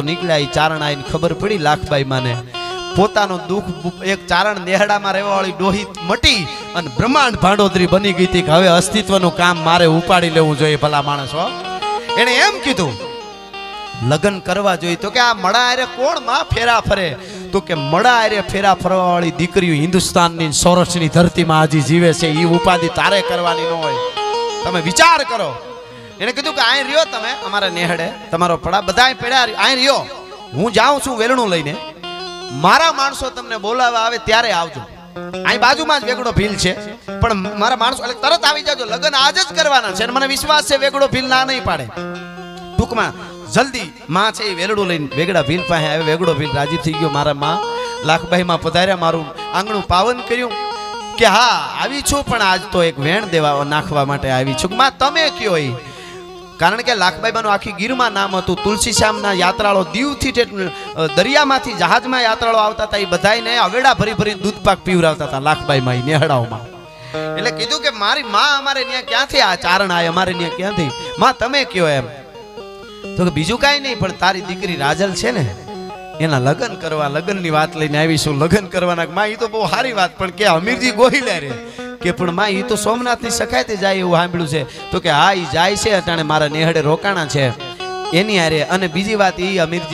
નીકળ્યા ઈ ચારણ આવીને ખબર પડી લાખબાઈ માને. પોતાનું દુઃખ એક ચારણ નેહડામાં રહેવા વાળી ડોહી મટી અને બ્રહ્માંડ ભાંડોદરી બની ગઈ હતી કે હવે અસ્તિત્વનું કામ મારે ઉપાડી લેવું જોઈએ ભલા માણસો એને એમ કીધું, લગ્ન કરવા જોઈએ. તો કે આ મળા આરે કોણમાં ફેરા ફરે? તો કે મળા આરે ફેરા ફરવા વાળી દીકરીઓ હિન્દુસ્તાનની સૌરાષ્ટ્રની ધરતીમાં હજી જીવે છે એ ઉપાધિ તારે કરવાની ન હોય. તમે વિચાર કરો. એને કીધું કે અહીં રહ્યો તમે અમારા નેહડે, તમારો પડા બધા પડ્યા અહીં રહ્યો. હું જાઉં છું વેલણું લઈને. મારા માણસો તમને બોલાવવા આવે ત્યારે આવજો. અહીં બાજુમાં જ વેગડો ભીલ છે. પણ મારા માણસો, એટલે તરત આવી જાજો. લગ્ન આજ જ કરવાના છે મને વિશ્વાસ છે વેગડો ભીલ ના નહીં પાડે. ટૂંકમાં જલ્દી માં છે એ વેલડું લઈને વેગડા ભીલ પાસે આવે વેગડો ભીલ રાજી થઈ ગયો મારા માં. લાખભાઈ માં પધાર્યા, મારું આંગણું પાવન કર્યું. કે હા, આવી છું, પણ આજ તો એક વેણ દેવા નાખવા માટે આવી છું. માં, તમે કયો ઈ? કારણ કે લાખબાઈબાનું આખી ગીરમાં નામ હતું. તુલસી શ્યામના યાત્રાળો દીવથી દરિયામાંથી જહાજમાં યાત્રાળો આવતા હતા. એ બધાને અગડા ભરી ભરી દૂધ પાક પીવરાવતા હતા લાખબાઈ માં નેહડાઓમાં. એટલે કીધું કે મારી માં અમારે ત્યાં ક્યાંથી આ ચારણ આય? અમારે ત્યાં ક્યાંથી? માં, તમે કયો એમ? તો કે બીજું કાંઈ નહીં, પણ તારી દીકરી રાજલ છે ને, એના લગ્ન કરવા, લગ્નની વાત લઈને આવીશું. લગ્ન કરવાના માં એ તો બહુ સારી વાત, પણ કે અમીરજી ગોહિલે રે. કે પણ માં એ તો સોમનાથની સખાયતે જાય એવું સાંભળ્યું છે. તો કે હા એ જાય છે, અટાણે મારા નેહડે રોકાણા છે. એની હારે, અને બીજી વાત એ અમીરજી